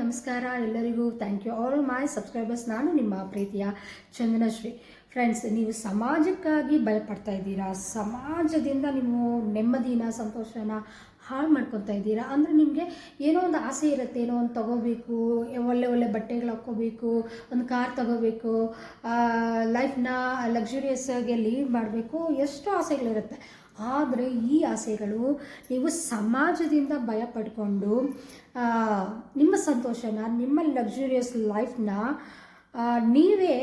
ನಮಸ್ಕಾರ. ಎಲ್ಲರಿಗೂ thank you all my subscribers ನಾನು ನಿಮ್ಮ ಪ್ರೀತಿಯ ಚಂದನಶ್ರೀ. ಫ್ರೆಂಡ್ಸ್ ನೀವು ಸಮಾಜಕ್ಕಾಗಿ ಭಯಪಡ್ತಾ ಇದ್ದೀರಾ? ಸಮಾಜದಿಂದ ನೀವು ನೆಮ್ಮದಿನ, ಸಂತೋಷನ ಹಾಳು ಮಾಡ್ಕೊತಾ ಇದ್ದೀರಾ? ಅಂದರೆ ನಿಮಗೆ ಏನೋ ಒಂದು ಆಸೆ ಇರುತ್ತೆ, ಏನೋ ಒಂದು ತಗೋಬೇಕು, ಒಳ್ಳೆ ಒಳ್ಳೆ ಬಟ್ಟೆಗಳು ಹಾಕ್ಕೋಬೇಕು, ಒಂದು ಕಾರ್ ತಗೋಬೇಕು ಲೈಫ್ನ ಲಕ್ಸುರಿಯಸ್ ಆಗಿ ಲೀಡ್ ಮಾಡಬೇಕು, ಎಷ್ಟೋ ಆಸೆಗಳಿರುತ್ತೆ. ಆದರೆ ಈ ಆಸೆಗಳು ನೀವು ಸಮಾಜದಿಂದ ಭಯ ಪಡ್ಕೊಂಡು ನಿಮ್ಮ ಸಂತೋಷನ, ನಿಮ್ಮ ಲಕ್ಸುರಿಯಸ್ ಲೈಫ್ನ ನೀವೇ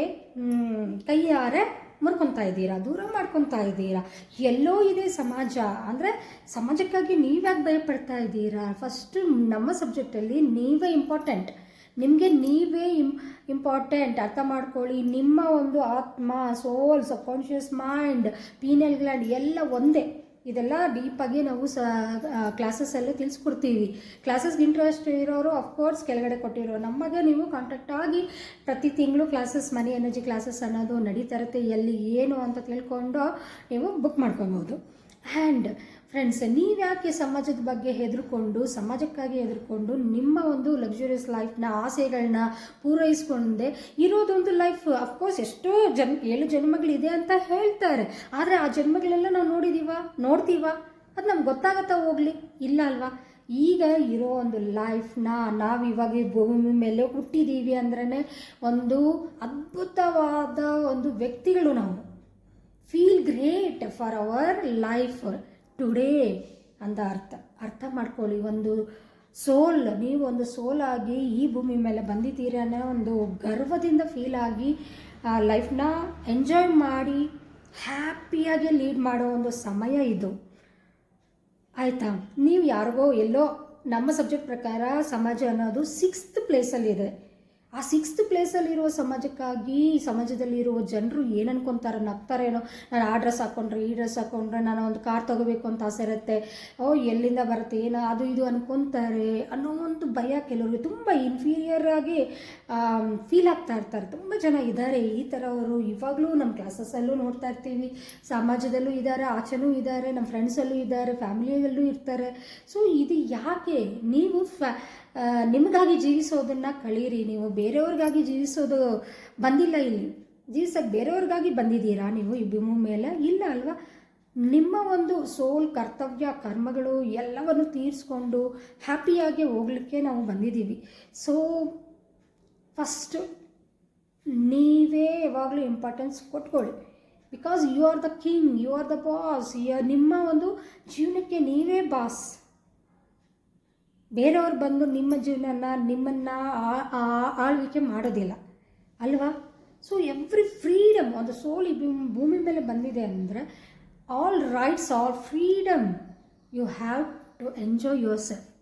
ಕೈಯಾರೆ ಮುರ್ಕೊತಾ ಇದ್ದೀರಾ, ದೂರ ಮಾಡ್ಕೊತಾ ಇದ್ದೀರಾ? ಎಲ್ಲೋ ಇದೆ ಸಮಾಜ. ಅಂದರೆ ಸಮಾಜಕ್ಕಾಗಿ ನೀವ್ಯಾಕೆ ಭಯಪಡ್ತಾ ಇದ್ದೀರಾ? ಫಸ್ಟ್ ನಮ್ಮ ಸಬ್ಜೆಕ್ಟಲ್ಲಿ ನೀವೇ ಇಂಪಾರ್ಟೆಂಟ್ ನಿಮಗೆ ನೀವೇ ಇಂ ಇಂಪಾರ್ಟೆಂಟ್ ಅರ್ಥ ಮಾಡ್ಕೊಳ್ಳಿ. ನಿಮ್ಮ ಒಂದು ಆತ್ಮ soul subconscious mind pineal gland ಎಲ್ಲ ಒಂದೇ. ಇದೆಲ್ಲ ಡೀಪಾಗಿ ನಾವು ಸ ಕ್ಲಾಸಸ್ಸಲ್ಲಿ ತಿಳಿಸ್ಕೊಡ್ತೀವಿ. ಕ್ಲಾಸಸ್ಗೆ ಇಂಟ್ರೆಸ್ಟ್ ಇರೋರು ಅಫ್ಕೋರ್ಸ್ ಕೆಳಗಡೆ ಕೊಟ್ಟಿರೋ ನಮಗೆ ನೀವು ಕಾಂಟ್ಯಾಕ್ಟ್ ಆಗಿ ಪ್ರತಿ ತಿಂಗಳು ಕ್ಲಾಸಸ್ ಮನಿ ಎನರ್ಜಿ ಕ್ಲಾಸಸ್ ಅನ್ನೋದು ನಡೀತಾ ಇರುತ್ತೆ. ಎಲ್ಲಿ, ಏನು ಅಂತ ತಿಳ್ಕೊಂಡು ನೀವು ಬುಕ್ ಮಾಡ್ಕೊಬೋದು. ಆ್ಯಂಡ್ ಫ್ರೆಂಡ್ಸ್ ನೀವ್ಯಾಕೆ ಸಮಾಜದ ಬಗ್ಗೆ ಹೆದರ್ಕೊಂಡು, ಸಮಾಜಕ್ಕಾಗಿ ಹೆದರ್ಕೊಂಡು ನಿಮ್ಮ ಒಂದು ಲಕ್ಸುರಿಯಸ್ ಲೈಫ್ನ ಆಸೆಗಳನ್ನ ಪೂರೈಸ್ಕೊಂಡೆ ಇರೋದೊಂದು ಲೈಫ್ ಅಫ್ಕೋರ್ಸ್ ಎಷ್ಟೋ ಜನ್, ಏಳು ಜನ್ಮಗಳಿದೆ ಅಂತ ಹೇಳ್ತಾರೆ. ಆದರೆ ಆ ಜನ್ಮಗಳೆಲ್ಲ ನಾವು ನೋಡಿದೀವ, ನೋಡ್ತೀವ? ಅದು ನಮ್ಗೆ ಗೊತ್ತಾಗತ್ತಾ ಹೋಗ್ಲಿ? ಇಲ್ಲ ಅಲ್ವಾ? ಈಗ ಇರೋ ಒಂದು ಲೈಫ್ನ ನಾವು ಇವಾಗ ಭೂಮಿ ಮೇಲೆ ಹುಟ್ಟಿದ್ದೀವಿ ಅಂದ್ರೆ ಒಂದು ಅದ್ಭುತವಾದ ಒಂದು ವ್ಯಕ್ತಿಗಳು ನಾವು. Feel great for our life today ಅಂತ ಅರ್ಥ. ಅರ್ಥ ಮಾಡ್ಕೊಳ್ಳಿ, ಒಂದು ಸೋಲ್ ನೀವು ಒಂದು ಸೋಲಾಗಿ ಈ ಭೂಮಿ ಮೇಲೆ ಬಂದಿದ್ದೀರ ಒಂದು ಗರ್ವದಿಂದ ಫೀಲ್ ಆಗಿ ಆ ಲೈಫ್ನ ಎಂಜಾಯ್ ಮಾಡಿ ಹ್ಯಾಪಿಯಾಗಿ ಲೀಡ್ ಮಾಡೋ ಒಂದು ಸಮಯ ಇದು. ಆಯಿತಾ? ನೀವು ಯಾರಿಗೋ ಎಲ್ಲೋ ನಮ್ಮ ಸಬ್ಜೆಕ್ಟ್ ಪ್ರಕಾರ ಸಮಾಜ ಅನ್ನೋದು ಸಿಕ್ಸ್ತ್ ಪ್ಲೇಸಲ್ಲಿದೆ ಆ ಸಿಕ್ಸ್ತ್ ಪ್ಲೇಸಲ್ಲಿರುವ ಸಮಾಜಕ್ಕಾಗಿ ಸಮಾಜದಲ್ಲಿರುವ ಜನರು ಏನು ಅನ್ಕೊತಾರೆ ನಗ್ತಾರೇನೋ ನಾನು ಆ ಡ್ರೆಸ್ ಹಾಕ್ಕೊಂಡ್ರೆ ಈ ಡ್ರೆಸ್ ಹಾಕ್ಕೊಂಡ್ರೆ ನಾನು ಒಂದು ಕಾರ್ ತಗೋಬೇಕು ಅಂತ ಆಸೆ ಇರುತ್ತೆ. ಓ, ಎಲ್ಲಿಂದ ಬರುತ್ತೆ, ಏನೋ, ಅದು ಇದು ಅನ್ಕೊತಾರೆ ಅನ್ನೋ ಒಂದು ಭಯ ಕೆಲವರು ತುಂಬ ಇನ್ಫೀರಿಯರ್ ಆಗಿ ಫೀಲ್ ಆಗ್ತಾ ಇರ್ತಾರೆ. ತುಂಬ ಜನ ಇದ್ದಾರೆ ಈ ಥರ ಅವರು ಇವಾಗಲೂ ನಮ್ಮ ಕ್ಲಾಸಸ್ಸಲ್ಲೂ ನೋಡ್ತಾ ಇರ್ತೀವಿ. ಸಮಾಜದಲ್ಲೂ ಇದ್ದಾರೆ ಆಚೆನೂ ಇದ್ದಾರೆ ನಮ್ಮ ಫ್ರೆಂಡ್ಸಲ್ಲೂ ಇದ್ದಾರೆ ಫ್ಯಾಮಿಲಿಯಲ್ಲೂ ಇರ್ತಾರೆ. ಸೊ ಇದು ಯಾಕೆ? ನೀವು ಫ್ಯಾ ನಿಮಗಾಗಿ ಜೀವಿಸೋದನ್ನು ಕಳೀರಿ. ನೀವು ಬೇರೆಯವ್ರಿಗಾಗಿ ಜೀವಿಸೋದು ಬಂದಿಲ್ಲ ಇಲ್ಲಿ. ಜೀವಿಸೋಕೆ ಬೇರೆಯವ್ರಿಗಾಗಿ ಬಂದಿದ್ದೀರಾ ನೀವು? ಈ ಭೂಮಿ ಮೇಲೆ ಇಲ್ಲ ಅಲ್ವಾ? ನಿಮ್ಮ ಒಂದು ಸೋಲ್, ಕರ್ತವ್ಯ, ಕರ್ಮಗಳು ಎಲ್ಲವನ್ನು ತೀರಿಸ್ಕೊಂಡು ಹ್ಯಾಪಿಯಾಗಿ ಹೋಗ್ಲಿಕ್ಕೆ ನಾವು ಬಂದಿದ್ದೀವಿ. ಸೊ ಫಸ್ಟು ನೀವೇ ಯಾವಾಗಲೂ importance ಕೊಟ್ಕೊಳ್ಳಿ. Because you are the king you are the boss ನಿಮ್ಮ ಒಂದು ಜೀವನಕ್ಕೆ ನೀವೇ ಬಾಸ್ ಬೇರೆಯವ್ರು ಬಂದು ನಿಮ್ಮ ಜೀವನನ, ನಿಮ್ಮನ್ನು ಆಳ್ವಿಕೆ ಮಾಡೋದಿಲ್ಲ. ಅಲ್ವಾ? ಸೊ ಎವ್ರಿ ಫ್ರೀಡಮ್ ಒಂದು ಸೋಲ್ ಭೂಮಿ- ಮೇಲೆ ಬಂದಿದೆ ಅಂದರೆ all rights all freedom you have to enjoy yourself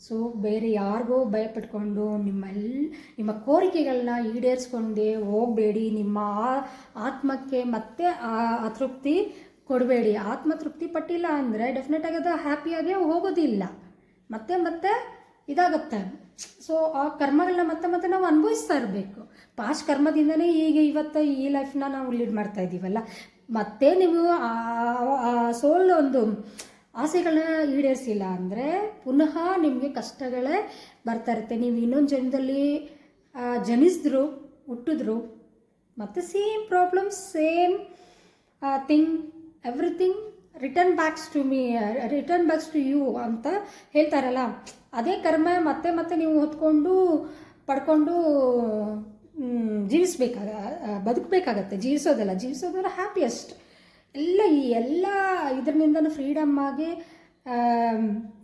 so ಬೇರೆ ಯಾರಿಗೋ ಭಯಪಟ್ಕೊಂಡು ನಿಮ್ಮೆಲ್ಲ ನಿಮ್ಮ ಕೋರಿಕೆಗಳನ್ನ ಈಡೇರಿಸ್ಕೊಂಡೆ ಹೋಗಬೇಡಿ. ನಿಮ್ಮ ಆತ್ಮಕ್ಕೆ ಮತ್ತೆ ಅತೃಪ್ತಿ ಕೊಡಬೇಡಿ. ಆತ್ಮ ತೃಪ್ತಿ ಪಟ್ಟಿಲ್ಲ ಅಂದರೆ ಡೆಫಿನೆಟಾಗಿ ಅದು ಹ್ಯಾಪಿಯಾಗೇ ಹೋಗೋದಿಲ್ಲ. ಮತ್ತೆ ಮತ್ತೆ ಇದಾಗುತ್ತೆ. ಸೊ ಆ ಕರ್ಮಗಳನ್ನ ಮತ್ತೆ ಮತ್ತೆ ನಾವು ಅನುಭವಿಸ್ತಾ ಇರಬೇಕು. ಪಾಸ್ಟ್ ಕರ್ಮದಿಂದನೇ ಈಗ ಇವತ್ತು ಈ ಲೈಫ್ನ ನಾವು ಲೀಡ್ ಮಾಡ್ತಾ ಇದ್ದೀವಲ್ಲ. ಮತ್ತೆ ನೀವು ಆ ಸೋಲ್ ಒಂದು ಆಸೆಗಳನ್ನ ಈಡೇರಿಸಿಲ್ಲ ಅಂದರೆ ಪುನಃ ನಿಮಗೆ ಕಷ್ಟಗಳೇ ಬರ್ತಾ ಇರುತ್ತೆ. ನೀವು ಇನ್ನೊಂದು ಜನ್ಮದಲ್ಲಿ ಆ, ಜನಿಸಿದ್ರು ಹುಟ್ಟಿದ್ರು ಮತ್ತು same problems same thing everything return backs to me return backs to you ಅಂತ ಹೇಳ್ತಾರಲ್ಲ. ಅದೇ ಕರ್ಮ ಮತ್ತೆ ಮತ್ತೆ ನೀವು ಹೊತ್ಕೊಂಡು, ಪಡ್ಕೊಂಡು ಜೀವಿಸ್ಬೇಕಾಗ, ಬದುಕಬೇಕಾಗತ್ತೆ. ಜೀವಿಸೋದಲ್ಲ. ಜೀವಿಸೋದಲ್ಲ ಹ್ಯಾಪಿಯೆಸ್ಟ್ ಎಲ್ಲ ಈ ಎಲ್ಲ ಇದರಿಂದನೂ ಫ್ರೀಡಮ್ ಆಗಿ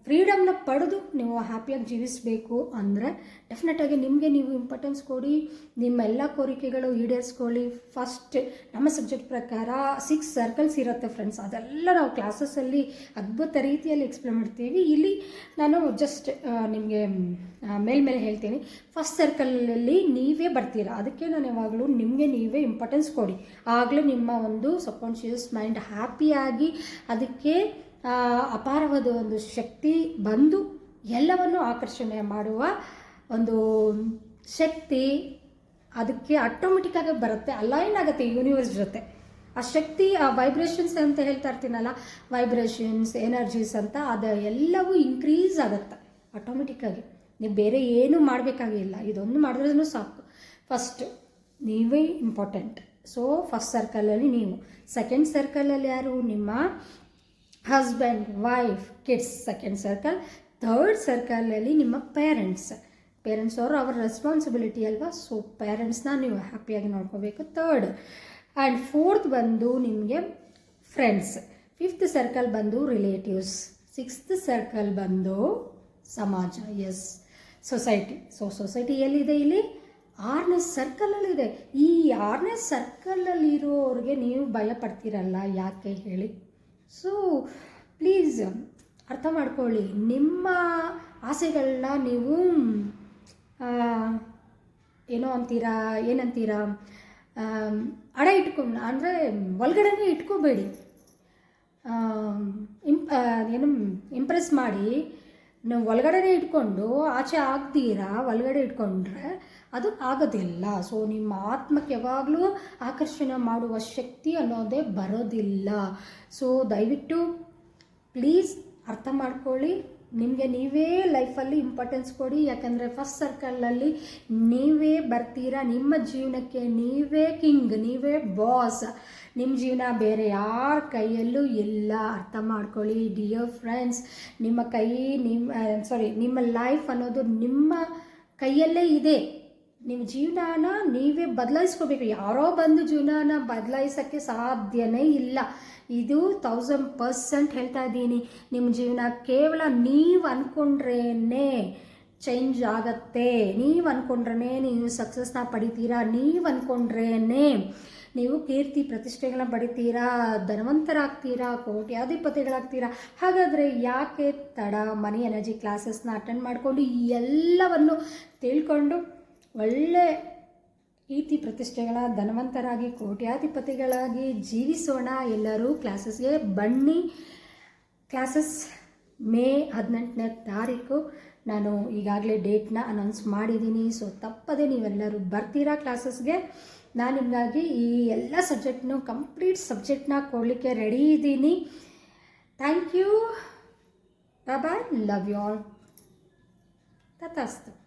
ಫ್ರೀಡಮ್ನ ಪಡೆದು ನೀವು ಹ್ಯಾಪಿಯಾಗಿ ಜೀವಿಸಬೇಕು ಅಂದರೆ ಡೆಫಿನೆಟಾಗಿ ನಿಮಗೆ ನೀವು ಇಂಪಾರ್ಟೆನ್ಸ್ ಕೊಡಿ, ನಿಮ್ಮ ಎಲ್ಲ ಕೋರಿಕೆಗಳು ಈಡೇರಿಸ್ಕೊಳ್ಳಿ. ಫಸ್ಟ್ ನಮ್ಮ ಸಬ್ಜೆಕ್ಟ್ ಪ್ರಕಾರ ಸಿಕ್ಸ್ ಸರ್ಕಲ್ಸ್ ಇರುತ್ತೆ ಫ್ರೆಂಡ್ಸ್ ಅದೆಲ್ಲ ನಾವು ಕ್ಲಾಸಸ್ಸಲ್ಲಿ ಅದ್ಭುತ ರೀತಿಯಲ್ಲಿ ಎಕ್ಸ್ಪ್ಲೇನ್ ಮಾಡ್ತೀವಿ. ಇಲ್ಲಿ ನಾನು ಜಸ್ಟ್ ನಿಮಗೆ ಮೇಲ್ಮೇಲೆ ಹೇಳ್ತೀನಿ. ಫಸ್ಟ್ ಸರ್ಕಲಲ್ಲಿ ನೀವೇ ಬರ್ತೀರಾ? ಅದಕ್ಕೆ ನಾನು ಯಾವಾಗಲೂ ನಿಮಗೆ ನೀವೇ ಇಂಪಾರ್ಟೆನ್ಸ್ ಕೊಡಿ. ಆಗಲೇ ನಿಮ್ಮ ಒಂದು ಸಬ್ಕಾನ್ಷಿಯಸ್ ಮೈಂಡ್ ಹ್ಯಾಪಿಯಾಗಿ ಅದಕ್ಕೆ ಅಪಾರವಾದ ಒಂದು ಶಕ್ತಿ ಬಂದು ಎಲ್ಲವನ್ನು ಆಕರ್ಷಣೆ ಮಾಡುವ ಒಂದು ಶಕ್ತಿ ಅದಕ್ಕೆ ಆಟೋಮೆಟಿಕ್ಕಾಗಿ ಬರುತ್ತೆ ಅಲೈನ್ ಆಗುತ್ತೆ ಯೂನಿವರ್ಸ್ ಜೊತೆ. ಆ ಶಕ್ತಿ, ಆ ವೈಬ್ರೇಷನ್ಸ್ ಅಂತ ಹೇಳ್ತಾ ಇರ್ತೀನಲ್ಲ ವೈಬ್ರೇಷನ್ಸ್ ಎನರ್ಜೀಸ್ ಅಂತ, ಅದು ಎಲ್ಲವೂ ಇನ್ಕ್ರೀಸ್ ಆಗುತ್ತೆ ಆಟೋಮೆಟಿಕ್ಕಾಗಿ ನೀವು ಬೇರೆ ಏನೂ ಮಾಡಬೇಕಾಗಿಲ್ಲ, ಇದೊಂದು ಮಾಡಿದ್ರೂ ಸಾಕು. ಫಸ್ಟ್ ನೀವೇ ಇಂಪಾರ್ಟೆಂಟ್ ಸೊ ಫಸ್ಟ್ ಸರ್ಕಲಲ್ಲಿ ನೀವು. ಸೆಕೆಂಡ್ ಸರ್ಕಲಲ್ಲಿ ಯಾರು? ನಿಮ್ಮ husband, wife, kids second circle. Third ಸರ್ಕಲಲ್ಲಿ ನಿಮ್ಮ ಪೇರೆಂಟ್ಸ್. ಪೇರೆಂಟ್ಸ್ ಅವರು ಅವ್ರ ರೆಸ್ಪಾನ್ಸಿಬಿಲಿಟಿ ಅಲ್ವಾ? ಸೊ ಪೇರೆಂಟ್ಸ್ನ ನೀವು ಹ್ಯಾಪಿಯಾಗಿ ನೋಡ್ಕೋಬೇಕು ಥರ್ಡ್ ಆ್ಯಂಡ್ ಫೋರ್ತ್ ಬಂದು ನಿಮಗೆ ಫ್ರೆಂಡ್ಸ್ ಫಿಫ್ತ್ ಸರ್ಕಲ್ ಬಂದು ರಿಲೇಟಿವ್ಸ್ ಸಿಕ್ಸ್ತ್ ಸರ್ಕಲ್ ಬಂದು ಸಮಾಜ. ಎಸ್ ಸೊಸೈಟಿ ಸೊ ಸೊಸೈಟಿ ಎಲ್ಲಿದೆ ಇಲ್ಲಿ? ಆರನೇ ಸರ್ಕಲಲ್ಲಿದೆ ಈ ಆರನೇ ಸರ್ಕಲಲ್ಲಿರೋರಿಗೆ ನೀವು ಭಯ ಪಡ್ತೀರಲ್ಲ ಯಾಕೆ ಹೇಳಿ? ಸೊ ಪ್ಲೀಸ್ ಅರ್ಥ ಮಾಡ್ಕೊಳ್ಳಿ ನಿಮ್ಮ ಆಸೆಗಳನ್ನ ನೀವು ಏನೋ ಅಂತೀರಾ, ಏನಂತೀರಾ ಅಡ ಇಟ್ಕೊಂಡು, ಅಂದರೆ ಒಳಗಡೆನೇ ಇಟ್ಕೋಬೇಡಿ. ಇಂಪ್ ಏನು ಇಂಪ್ರೆಸ್ ಮಾಡಿ. ನೀವು ಒಳಗಡೆನೇ ಇಟ್ಕೊಂಡು, ಆಚೆ ಆಗ್ತೀರಾ, ಒಳಗಡೆ ಇಟ್ಕೊಂಡ್ರೆ ಅದು ಆಗೋದಿಲ್ಲ. ಸೊ ನಿಮ್ಮ ಆತ್ಮಕ್ಕೆ ಯಾವಾಗಲೂ ಆಕರ್ಷಣೆ ಮಾಡುವ ಶಕ್ತಿ ಅನ್ನೋದೇ ಬರೋದಿಲ್ಲ. ಸೊ ದಯವಿಟ್ಟು ಪ್ಲೀಸ್ ಅರ್ಥ ಮಾಡ್ಕೊಳ್ಳಿ. ನಿಮಗೆ ನೀವೇ ಲೈಫಲ್ಲಿ ಇಂಪಾರ್ಟೆನ್ಸ್ ಕೊಡಿ. ಯಾಕಂದರೆ ಫಸ್ಟ್ ಸರ್ಕಲಲ್ಲಿ ನೀವೇ ಬರ್ತೀರಾ. ನಿಮ್ಮ ಜೀವನಕ್ಕೆ ನೀವೇ ಕಿಂಗ್ ನೀವೇ ಬಾಸ್ ನಿಮ್ಮ ಜೀವನ ಬೇರೆ ಯಾರ ಕೈಯಲ್ಲೂ ಇಲ್ಲ. ಅರ್ಥ ಮಾಡ್ಕೊಳ್ಳಿ ಡಿಯರ್ ಫ್ರೆಂಡ್ಸ್ ನಿಮ್ಮ ಕೈ, ನಿಮ್ಮ ಸಾರಿ ನಿಮ್ಮ ಲೈಫ್ ಅನ್ನೋದು ನಿಮ್ಮ ಕೈಯಲ್ಲೇ ಇದೆ. ನಿಮ್ಮ ಜೀವನಾನ ನೀವೇ ಬದಲಾಯಿಸ್ಕೋಬೇಕು. ಯಾರೋ ಬಂದು ಜೀವನಾನ ಬದಲಾಯಿಸೋಕ್ಕೆ ಸಾಧ್ಯನೇ ಇಲ್ಲ. ಇದು ತೌಸಂಡ್ ಪರ್ಸೆಂಟ್ ಹೇಳ್ತಾ ಇದ್ದೀನಿ. ನಿಮ್ಮ ಜೀವನ ಕೇವಲ ನೀವು ಅಂದ್ಕೊಂಡ್ರೇ ಚೇಂಜ್ ಆಗತ್ತೆ. ನೀವು ಅಂದ್ಕೊಂಡ್ರೇ ನೀವು ಸಕ್ಸಸ್ನ ಪಡಿತೀರಾ. ನೀವು ಅಂದ್ಕೊಂಡ್ರೇ ನೀವು ಕೀರ್ತಿ ಪ್ರತಿಷ್ಠೆಗಳನ್ನ ಪಡಿತೀರಾ. ಧನವಂತರಾಗ್ತೀರಾ. ಕೋಟ್ಯಾಧಿಪತಿಗಳಾಗ್ತೀರಾ. ಹಾಗಾದರೆ ಯಾಕೆ ತಡ ಮನಿ ಎನರ್ಜಿ ಕ್ಲಾಸಸ್ನ ಅಟೆಂಡ್ ಮಾಡಿಕೊಂಡು ಎಲ್ಲವನ್ನು ತಿಳ್ಕೊಂಡು ಒಳ್ಳೆ ಕೀರ್ತಿ ಪ್ರತಿಷ್ಠೆಗಳ ಧನವಂತರಾಗಿ, ಕೋಟ್ಯಾಧಿಪತಿಗಳಾಗಿ ಜೀವಿಸೋಣ ಎಲ್ಲರೂ. ಕ್ಲಾಸಸ್ಗೆ ಬನ್ನಿ. ಕ್ಲಾಸಸ್ ಮೇ ಹದಿನೆಂಟನೇ ತಾರೀಕು. ನಾನು ಈಗಾಗಲೇ ಡೇಟ್ನ ಅನೌನ್ಸ್ ಮಾಡಿದ್ದೀನಿ. ಸೊ, ತಪ್ಪದೆ ನೀವೆಲ್ಲರೂ ಬರ್ತೀರಾ ಕ್ಲಾಸಸ್ಗೆ? ನಾನು ನಿಮಗಾಗಿ ಈ ಎಲ್ಲ ಸಬ್ಜೆಕ್ಟ್ನೂ ಕಂಪ್ಲೀಟ್ ಸಬ್ಜೆಕ್ಟ್ನ ಕೊಡಲಿಕ್ಕೆ ರೆಡಿ ಇದ್ದೀನಿ. Thank you. Bye love you all. ತಥಾಸ್ತು.